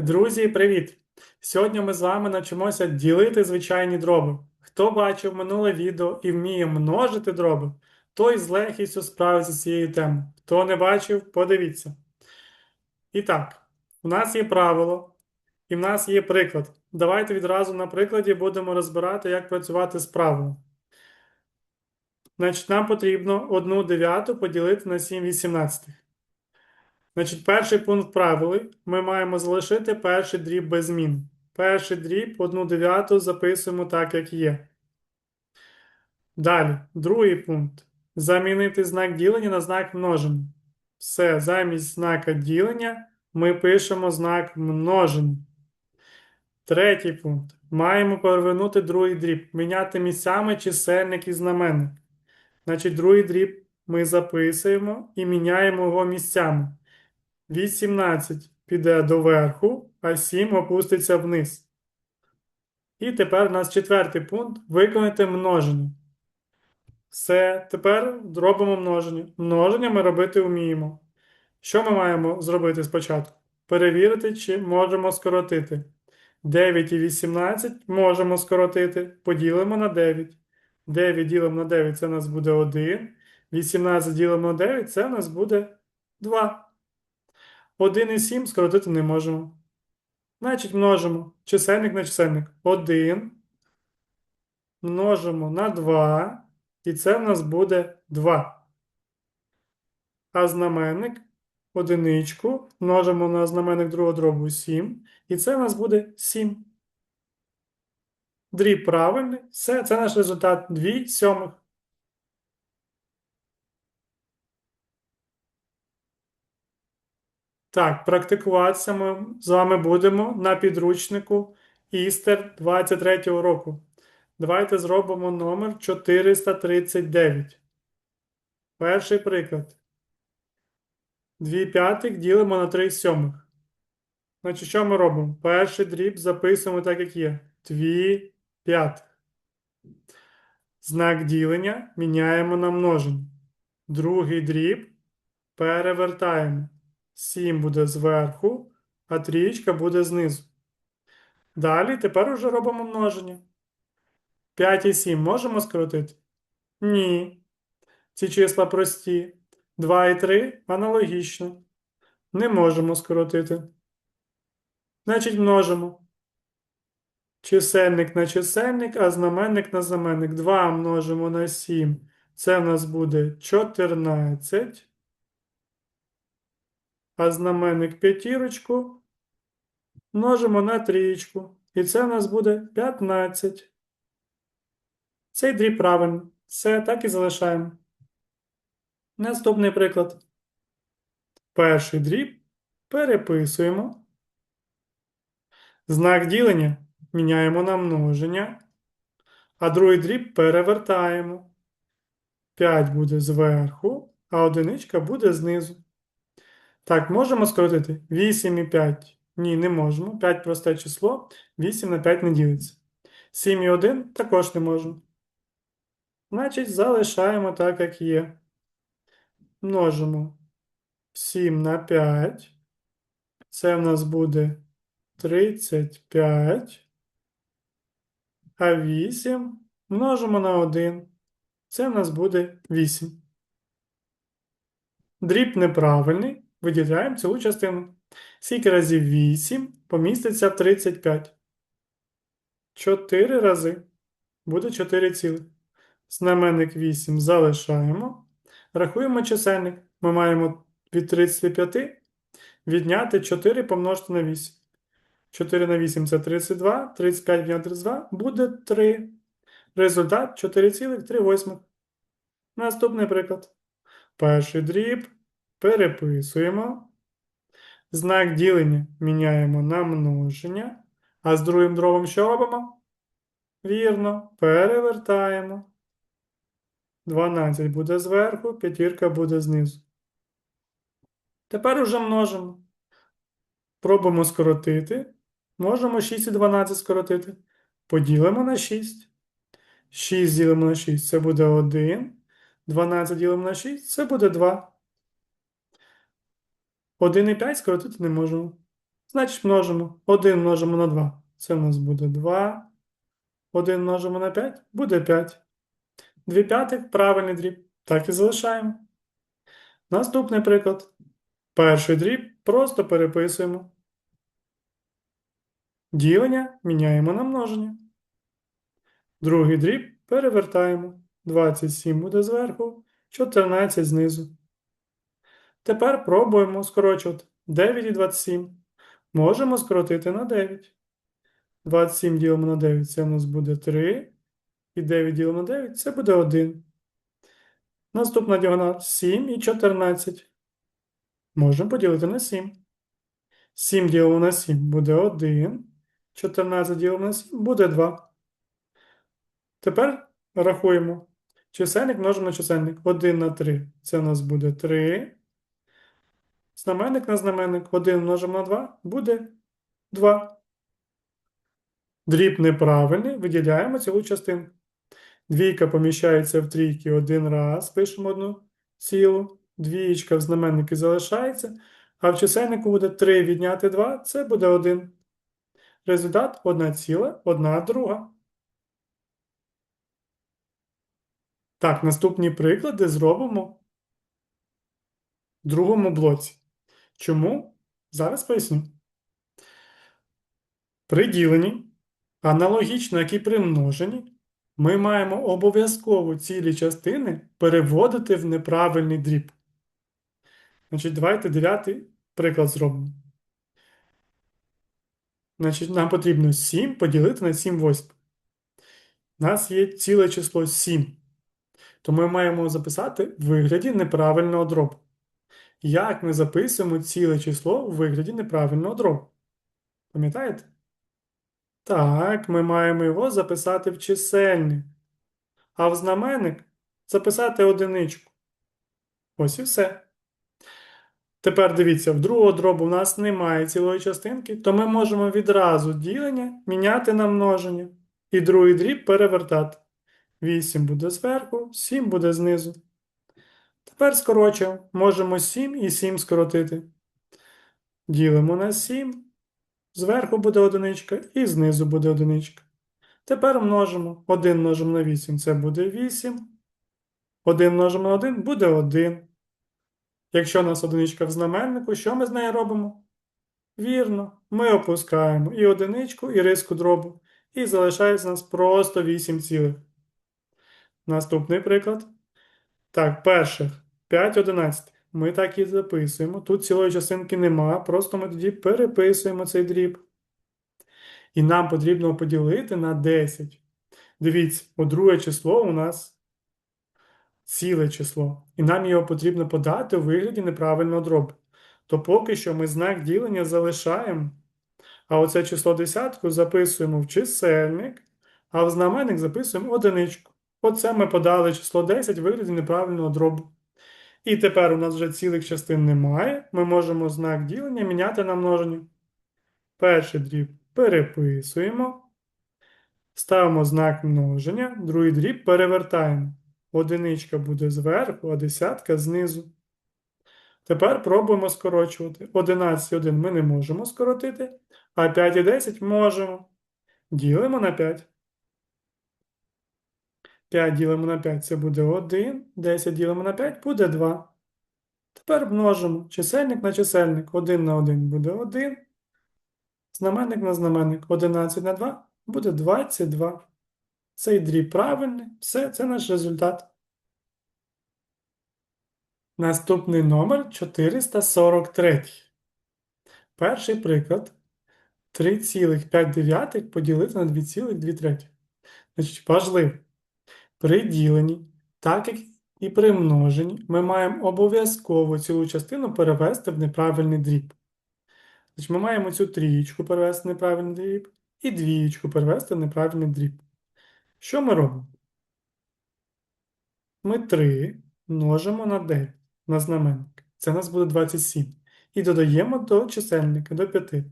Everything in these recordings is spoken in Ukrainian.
Друзі, привіт! Сьогодні ми з вами навчимося ділити звичайні дроби. Хто бачив минуле відео і вміє множити дроби, той з легкістю справиться з цією темою. Хто не бачив, подивіться. І так, у нас є правило, і в нас є приклад. Давайте відразу на прикладі будемо розбирати, як працювати з правилом. Значить, нам потрібно 1 дев'яту поділити на 7 вісімнадцятих. Значить, перший пункт правили ми маємо залишити перший дріб без змін. Перший дріб 1 дев'яту записуємо так, як є. Далі, другий пункт. Замінити знак ділення на знак множення. Все, замість знака ділення ми пишемо знак множення. Третій пункт. Маємо перевернути другий дріб, міняти місцями чисельник і знаменник. Значить, другий дріб ми записуємо і міняємо його місцями. 18 піде доверху, а 7 опуститься вниз. І тепер у нас четвертий пункт виконати множення. Все, тепер робимо множення. Множення ми робити вміємо. Що ми маємо зробити спочатку? Перевірити, чи можемо скоротити. 9 і 18 можемо скоротити. Поділимо на 9. 9 ділимо на 9 це у нас буде 1. 18 ділимо на 9 це у нас буде 2. 1 і 7 скоротити не можемо. Значить, множимо чисельник на чисельник. 1 множимо на 2, і це в нас буде 2. А знаменник одиничку множимо на знаменник другого дробу 7, і це в нас буде 7. Дріб правильний. Все, це наш результат 2 сьомих. Так, практикуватися ми з вами будемо на підручнику Істер 23-го року. Давайте зробимо номер 439. Перший приклад. 2 п'ятих ділимо на 3 сьомих. Значить, що ми робимо? Перший дріб записуємо так, як є. 2 п'ятих. Знак ділення міняємо на множення. Другий дріб перевертаємо. 7 буде зверху, а трієчка буде знизу. Далі тепер уже робимо множення. 5 і 7 можемо скоротити? Ні. Ці числа прості. 2 і 3 аналогічно. Не можемо скоротити. Значить, множимо. Чисельник на чисельник, а знаменник на знаменник. 2 множимо на 7. Це в нас буде 14 а знаменник п'ятірочку множимо на трієчку. І це у нас буде 15. Цей дріб правильний. Все, так і залишаємо. Наступний приклад. Перший дріб переписуємо. Знак ділення міняємо на множення. А другий дріб перевертаємо. 5 буде зверху, а одиничка буде знизу. Так, можемо скоротити 8 і 5. Ні, не можемо. 5 просте число, 8 на 5 не ділиться. 7 і 1 також не можемо. Значить, залишаємо так, як є. Множимо 7 на 5. Це в нас буде 35. А 8 множимо на 1. Це в нас буде 8. Дріб неправильний. Виділяємо цілу частину. Скільки разів 8 поміститься в 35. 4 рази. Буде 4 цілих. Знаменник 8 залишаємо. Рахуємо чисельник. Ми маємо від 35 відняти 4 помножити на 8. 4 на 8 це 32. 35 відняти 32 буде 3. Результат 4,3. Наступний приклад. Перший дріб. Переписуємо. Знак ділення міняємо на множення. А з другим дробом що робимо? Вірно, перевертаємо. 12 буде зверху, п'ятірка буде знизу. Тепер уже множимо. Пробуємо скоротити. Можемо 6 і 12 скоротити. Поділимо на 6. 6 ділимо на 6 це буде 1. 12 ділимо на 6 це буде 2. 1,5 скоротити не можемо. Значить, множимо. 1 множимо на 2. Це у нас буде 2. 1 множимо на 5 буде 5. 2 п'ятих правильний дріб. Так і залишаємо. Наступний приклад. Перший дріб просто переписуємо. Ділення міняємо на множення. Другий дріб перевертаємо. 27 буде зверху, 14 знизу. Тепер пробуємо скорочувати 9 і 27. Можемо скоротити на 9. 27 ділимо на 9 це у нас буде 3. І 9 ділимо на 9 це буде 1. Наступна діагональ 7 і 14. Можемо поділити на 7. 7 ділимо на 7 буде 1. 14 ділимо на 7 буде 2. Тепер рахуємо. Чисельник множимо на чисельник. 1 на 3. Це у нас буде 3. Знаменник на знаменник. 1 множимо на 2 буде 2. Дріб неправильний. Виділяємо цілу частинку. Двійка поміщається в трійки один раз. Пишемо одну цілу. Двієчка в знаменники залишається. А в чисельнику буде 3 відняти 2. Це буде 1. Результат 1 ціла, 1 друга. Так, наступні приклади зробимо в другому блоці. Чому? Зараз поясню. При діленні, аналогічно як і при множенні, ми маємо обов'язково цілі частини переводити в неправильний дріб. Значить, давайте дев'ятий приклад зробимо. Значить, нам потрібно 7 поділити на 7 восьмих. У нас є ціле число 7. То ми маємо записати в вигляді неправильного дробу. Як ми записуємо ціле число в вигляді неправильного дробу? Пам'ятаєте? Так, ми маємо його записати в чисельник. А в знаменник записати одиничку. Ось і все. Тепер дивіться, в другого дробу в нас немає цілої частинки, то ми можемо відразу ділення міняти на множення. І другий дріб перевертати. 8 буде зверху, 7 буде знизу. Тепер скорочуємо. Можемо 7 і 7 скоротити. Ділимо на 7. Зверху буде одиничка і знизу буде одиничка. Тепер множимо. 1 множимо на 8 це буде 8. 1 множимо на 1 буде 1. Якщо у нас одиничка в знаменнику, що ми з нею робимо? Вірно, ми опускаємо і одиничку, і риску дробу. І залишається у нас просто 8 цілих. Наступний приклад. Так, перших 5 11. Ми так і записуємо. Тут цілої частинки нема, просто ми тоді переписуємо цей дріб. І нам потрібно поділити на 10. Дивіться, у друге число у нас ціле число. І нам його потрібно подати у вигляді неправильного дробу. То поки що ми знак ділення залишаємо. А оце число десятку записуємо в чисельник, а в знаменник записуємо одиничку. Оце ми подали число 10 в вигляді неправильного дробу. І тепер у нас вже цілих частин немає. Ми можемо знак ділення міняти на множення. Перший дріб переписуємо. Ставимо знак множення, другий дріб перевертаємо. Одиничка буде зверху, а десятка знизу. Тепер пробуємо скорочувати. 11 і 1 ми не можемо скоротити, а 5 і 10 можемо. Ділимо на 5. 5 ділимо на 5 це буде 1. 10 ділимо на 5 буде 2. Тепер множимо чисельник на чисельник. 1 на 1 буде 1. Знаменник на знаменник. 11 на 2 буде 22. Цей дріб правильний. Все, це наш результат. Наступний номер 443. Перший приклад. 3,5 поділити на 2,2. Значить, важливо. При діленні, так як і при множенні, ми маємо обов'язково цілу частину перевести в неправильний дріб. Значить, Ми маємо цю трієчку перевести в неправильний дріб і двієчку перевести в неправильний дріб. Що ми робимо? Ми 3 множимо на 9 на знаменник. Це у нас буде 27. І додаємо до чисельника до 5.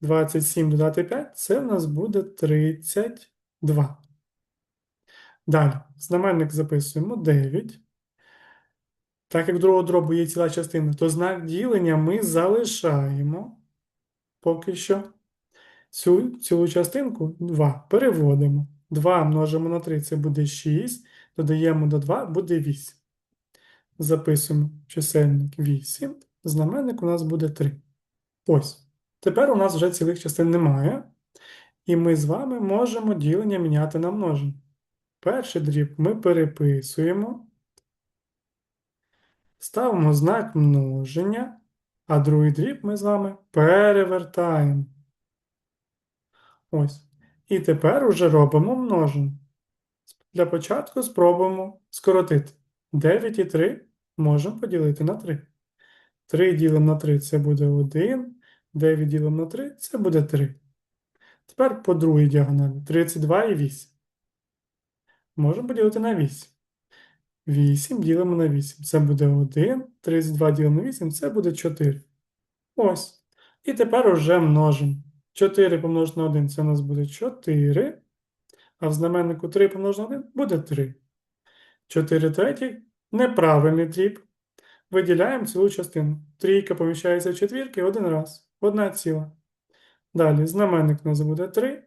27 додати 5 це у нас буде 32. Далі, знаменник записуємо 9. Так як другого дробу є ціла частина, то знак ділення ми залишаємо. поки що. Цю цілу частинку 2 переводимо. 2 множимо на 3 це буде 6. Додаємо до 2 буде 8. Записуємо чисельник 8. Знаменник у нас буде 3. Ось. Тепер у нас вже цілих частин немає. І ми з вами можемо ділення міняти на множення. Перший дріб ми переписуємо. Ставимо знак множення, а другий дріб ми з вами перевертаємо. Ось. І тепер уже робимо множення. Для початку спробуємо скоротити. 9 і 3 можемо поділити на 3. 3 ділимо на 3 це буде 1. 9 ділимо на 3 це буде 3. Тепер по другій діагоналі 32 і 8. Можемо поділити на 8. 8 ділимо на 8. Це буде 1. 32 ділимо на 8, це буде 4. Ось. І тепер уже множимо. 4 помножити на 1 це у нас буде 4. А в знаменнику 3 помножити на 1 буде 3. 4 третій неправильний дріб. Виділяємо цілу частину. Трійка поміщається в четвірки один раз. Одна ціла. Далі знаменник у нас буде 3.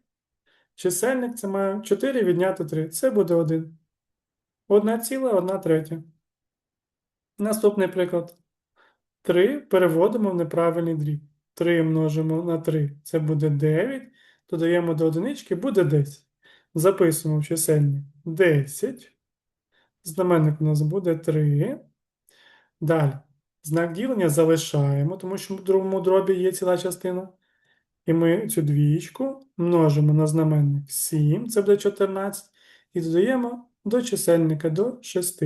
Чисельник це має 4 відняти 3. Це буде 1. Одна ціла, одна третя. Наступний приклад. 3 переводимо в неправильний дріб. 3 множимо на 3. Це буде 9. Додаємо до одинички, буде 10. Записуємо в чисельник 10. Знаменник у нас буде 3. Далі. Знак ділення залишаємо, тому що в другому дробі є ціла частина. І ми цю двічку множимо на знаменник 7, це буде 14, і додаємо до чисельника до 6.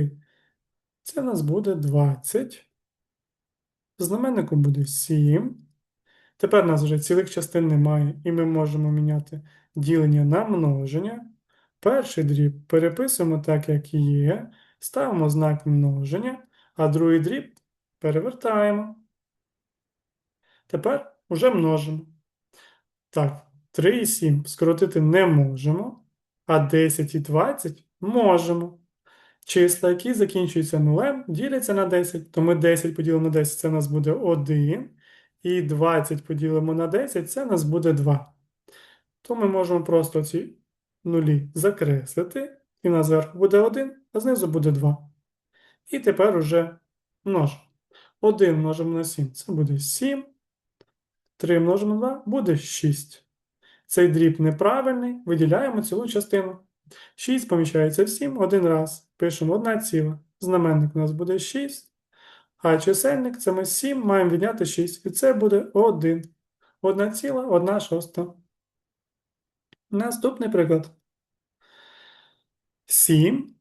Це в нас буде 20. Знаменником буде 7. Тепер у нас вже цілих частин немає, і ми можемо міняти ділення на множення. Перший дріб переписуємо так, як є, ставимо знак множення, а другий дріб перевертаємо. Тепер уже множимо. Так, 3 і 7 скоротити не можемо, а 10 і 20 можемо. Числа, які закінчуються нулем, діляться на 10, то ми 10 поділимо на 10, це у нас буде 1. І 20 поділимо на 10, це у нас буде 2. То ми можемо просто ці нулі закреслити, і на зверху буде 1, а знизу буде 2. І тепер уже множимо. 1 множимо на 7, це буде 7. 3 множимо на 2 буде 6. Цей дріб неправильний, виділяємо цілу частину. 6 поміщається в 7 один раз. Пишемо 1 ціла. Знаменник у нас буде 6. А чисельник це ми 7 маємо відняти 6. І це буде 1. 1 ціла, 1 шоста. Наступний приклад. 7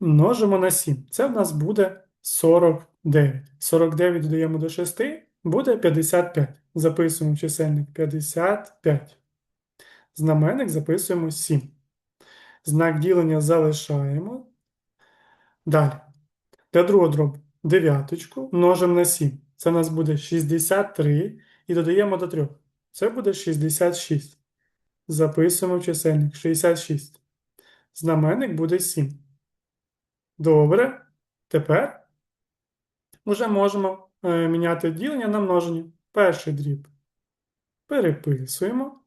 множимо на 7. Це в нас буде 49. 49 додаємо до 6, буде 55. Записуємо чисельник 55. Знаменник записуємо 7. Знак ділення залишаємо. Далі. Для другого дробу дев'яточку множимо на 7. Це у нас буде 63 і додаємо до 3. Це буде 66. Записуємо чисельник 66. Знаменник буде 7. Добре. Тепер вже можемо міняти ділення на множення. Перший дріб. Переписуємо.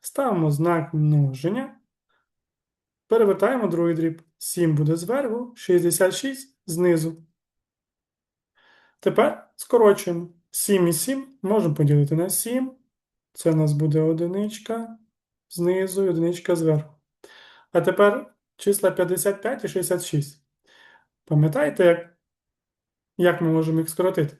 Ставимо знак множення. Перевертаємо другий дріб. 7 буде зверху, 66 знизу. Тепер скорочуємо. 7 і 7 можемо поділити на 7. Це у нас буде одиничка знизу і одиничка зверху. А тепер числа 55 і 66. Пам'ятаєте, як, як ми можемо їх скоротити?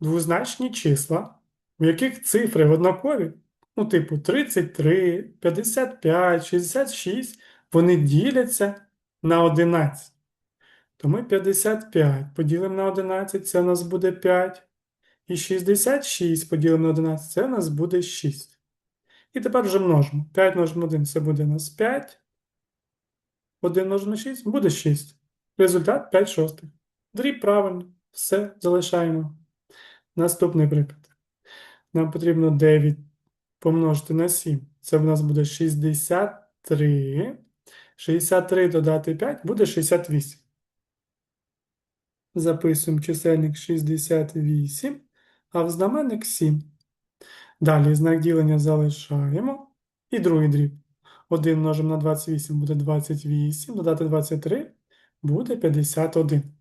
Двозначні числа, у яких цифри однакові, ну, типу 33, 55, 66, вони діляться на 11. То ми 55 поділимо на 11, це у нас буде 5. І 66 поділимо на 11, це у нас буде 6. І тепер вже множимо. 5 множимо 1, це буде у нас 5. 1 множимо 6 буде 6. Результат 5 шостих. Дріб правильно. Все залишаємо. Наступний приклад. Нам потрібно 9 помножити на 7. Це в нас буде 63. 63 додати 5 буде 68. Записуємо чисельник 68. а в знаменник 7. Далі знак ділення залишаємо. І другий дріб. 1 множимо на 28 буде 28, додати 23 буде 51.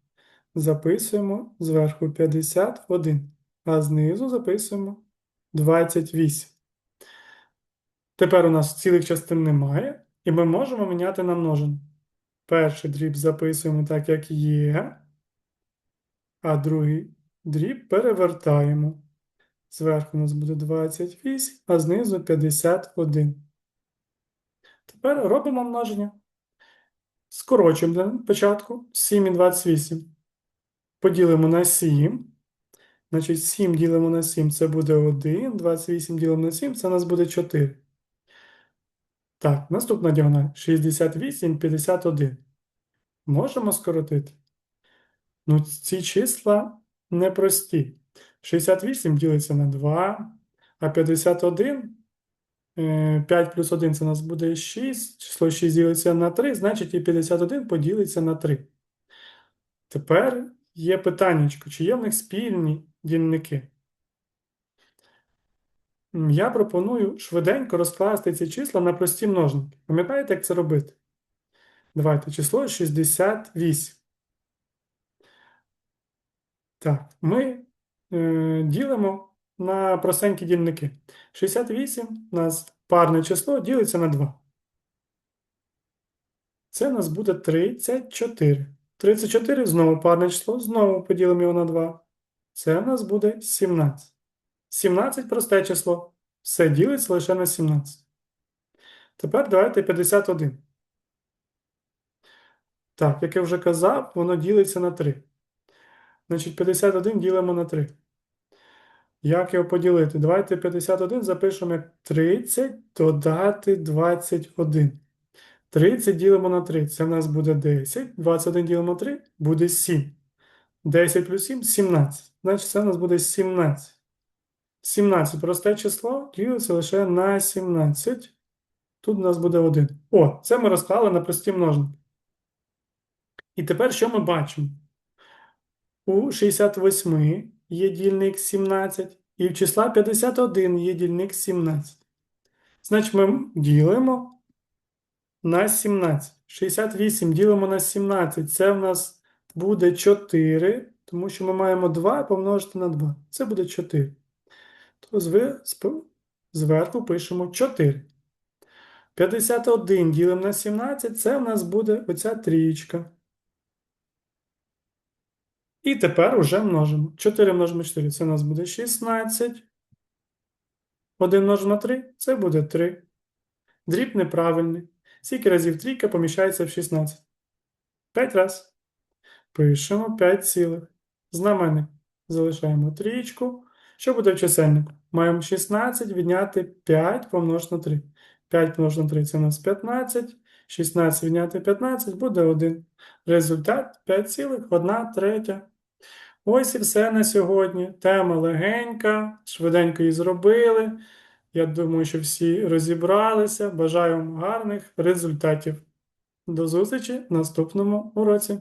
Записуємо зверху 51, а знизу записуємо 28. Тепер у нас цілих частин немає, і ми можемо міняти на множин. Перший дріб записуємо так, як є, а другий дріб перевертаємо. Зверху у нас буде 28, а знизу 51. Тепер робимо множення. Скорочуємо для початку 7 і 28. Поділимо на 7. Значить, 7 ділимо на 7 це буде 1. 28 ділимо на 7 це у нас буде 4. Так, наступна діагональ. 68, 51. Можемо скоротити? Ну, ці числа непрості. 68 ділиться на 2, а 51, е, 5 плюс 1 це у нас буде 6, число 6 ділиться на 3, значить і 51 поділиться на 3. Тепер є питаннячко, чи є в них спільні дільники? Я пропоную швиденько розкласти ці числа на прості множники. Пам'ятаєте, як це робити? Давайте, число 68. Так, ми е, ділимо на простенькі дільники. 68 у нас парне число ділиться на 2. Це у нас буде 34. 34 знову парне число, знову поділимо його на 2. Це у нас буде 17. 17 просте число. Все ділиться лише на 17. Тепер давайте 51. Так, як я вже казав, воно ділиться на 3. Значить, 51 ділимо на 3. Як його поділити? Давайте 51 запишемо як 30 додати 21. 30 ділимо на 3. Це в нас буде 10. 21 ділимо на 3 буде 7. 10 плюс 7 17. Значить, це в нас буде 17. 17 просте число ділиться лише на 17. Тут у нас буде 1. О, це ми розклали на прості множники. І тепер що ми бачимо? У 68 є дільник 17, і в числа 51 є дільник 17. Значить, ми ділимо на 17. 68 ділимо на 17. Це в нас буде 4, тому що ми маємо 2 помножити на 2. Це буде 4. То зверху пишемо 4. 51 ділимо на 17, це в нас буде оця трієчка. І тепер уже множимо. 4 множимо на 4, це у нас буде 16. 1 множимо 3, це буде 3. Дріб неправильний. Скільки разів трійка поміщається в 16? 5 раз. Пишемо 5 цілих. Знаменник. Залишаємо трієчку. Що буде в чисельнику? Маємо 16 відняти 5 помножити на 3. 5 помножити на 3 це у нас 15. 16 відняти 15 буде 1. Результат 5,1 третя. Ось і все на сьогодні. Тема легенька, швиденько її зробили. Я думаю, що всі розібралися. Бажаю вам гарних результатів. До зустрічі в наступному уроці.